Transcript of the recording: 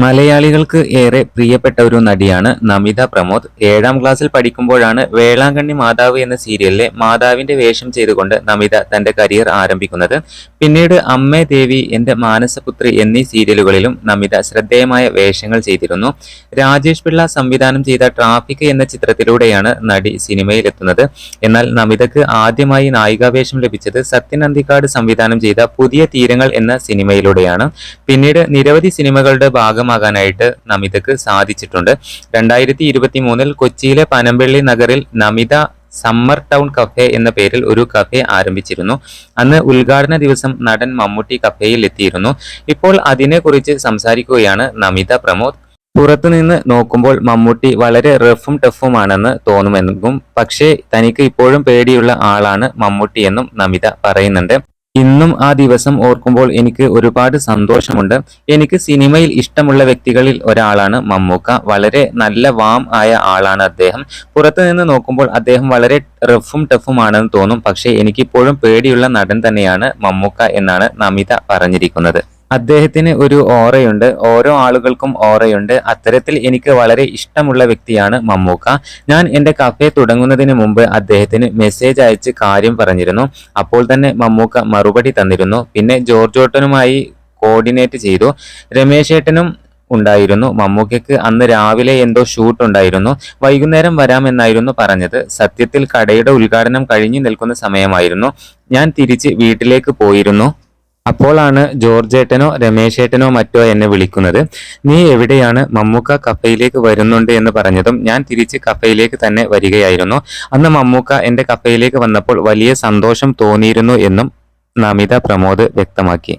മലയാളികൾക്ക് ഏറെ പ്രിയപ്പെട്ട ഒരു നടിയാണ് നമിത പ്രമോദ്. ഏഴാം ക്ലാസ്സിൽ പഠിക്കുമ്പോഴാണ് വേളാങ്കണ്ണി മാതാവ് എന്ന സീരിയലിലെ മാതാവിന്റെ വേഷം ചെയ്തുകൊണ്ട് നമിത തന്റെ കരിയർ ആരംഭിക്കുന്നത്. പിന്നീട് അമ്മേ ദേവി എന്റെ മാനസപുത്രി എന്നീ സീരിയലുകളിലും നമിത ശ്രദ്ധേയമായ വേഷങ്ങൾ ചെയ്തിരുന്നു. രാജേഷ് പിള്ള സംവിധാനം ചെയ്ത ട്രാഫിക് എന്ന ചിത്രത്തിലൂടെയാണ് നടി സിനിമയിലെത്തുന്നത്. എന്നാൽ നമിതക്ക് ആദ്യമായി നായികാവേഷം ലഭിച്ചത് സത്യൻ അന്തിക്കാട് സംവിധാനം ചെയ്ത പുതിയ തീരങ്ങൾ എന്ന സിനിമയിലൂടെയാണ്. പിന്നീട് നിരവധി സിനിമകളുടെ ഭാഗമാകാനായിട്ട് നമിതക്ക് സാധിച്ചിട്ടുണ്ട്. രണ്ടായിരത്തി ഇരുപത്തി മൂന്നിൽ കൊച്ചിയിലെ പനമ്പള്ളി നഗറിൽ നമിത സമ്മർ ടൗൺ കഫേ എന്ന പേരിൽ ഒരു കഫേ ആരംഭിച്ചിരുന്നു. അന്ന് ഉദ്ഘാടന ദിവസം നടൻ മമ്മൂട്ടി കഫേയിൽ എത്തിയിരുന്നു. ഇപ്പോൾ അതിനെക്കുറിച്ച് സംസാരിക്കുകയാണ് നമിത പ്രമോദ്. പുറത്തുനിന്ന് നോക്കുമ്പോൾ മമ്മൂട്ടി വളരെ റഫും ടഫുമാണെന്ന് തോന്നുമെന്നും പക്ഷേ തനിക്ക് ഇപ്പോഴും പേടിയുള്ള ആളാണ് മമ്മൂട്ടി എന്നും നമിത പറയുന്നുണ്ട്. ഇന്നും ആ ദിവസം ഓർക്കുമ്പോൾ എനിക്ക് ഒരുപാട് സന്തോഷമുണ്ട്. എനിക്ക് സിനിമയിൽ ഇഷ്ടമുള്ള വ്യക്തികളിൽ ഒരാളാണ് മമ്മൂക്ക. വളരെ നല്ല വാം ആയ ആളാണ് അദ്ദേഹം. പുറത്തു നിന്ന് നോക്കുമ്പോൾ അദ്ദേഹം വളരെ റഫും ടഫുമാണെന്ന് തോന്നും. പക്ഷേ എനിക്കിപ്പോഴും പേടിയുള്ള നടൻ തന്നെയാണ് മമ്മൂക്ക എന്നാണ് നമിത പറഞ്ഞിരിക്കുന്നത്. അദ്ദേഹത്തിന് ഒരു ഓറയുണ്ട്. ഓരോ ആളുകൾക്കും ഓറയുണ്ട്. അത്തരത്തിൽ എനിക്ക് വളരെ ഇഷ്ടമുള്ള വ്യക്തിയാണ് മമ്മൂക്ക. ഞാൻ എന്റെ കഫേ തുടങ്ങുന്നതിന് മുമ്പ് അദ്ദേഹത്തിന് മെസ്സേജ് അയച്ച് കാര്യം പറഞ്ഞിരുന്നു. അപ്പോൾ തന്നെ മമ്മൂക്ക മറുപടി തന്നിരുന്നു. പിന്നെ ജോർജോട്ടനുമായി കോർഡിനേറ്റ് ചെയ്തു. രമേശേട്ടനും ഉണ്ടായിരുന്നു. മമ്മൂക്കയ്ക്ക് അന്ന് രാവിലെ എന്തോ ഷൂട്ട് ഉണ്ടായിരുന്നു. വൈകുന്നേരം വരാമെന്നായിരുന്നു പറഞ്ഞത്. സത്യത്തിൽ കടയുടെ ഉദ്ഘാടനം കഴിഞ്ഞു നിൽക്കുന്ന സമയമായിരുന്നു. ഞാൻ തിരിച്ച് വീട്ടിലേക്ക് പോയിരുന്നു. അപ്പോളാണ് ജോർജ് ഏട്ടനോ രമേശ് ഏട്ടനോ മറ്റോ എന്നെ വിളിക്കുന്നത്. നീ എവിടെയാണ് മമ്മൂക്ക കഫയിലേക്ക് വരുന്നുണ്ട് എന്ന് പറഞ്ഞതും ഞാൻ തിരിച്ച് കഫയിലേക്ക് തന്നെ വരികയായിരുന്നു. അന്ന് മമ്മൂക്ക എന്റെ കഫയിലേക്ക് വന്നപ്പോൾ വലിയ സന്തോഷം തോന്നിയിരുന്നു എന്നും നമിത പ്രമോദ് വ്യക്തമാക്കി.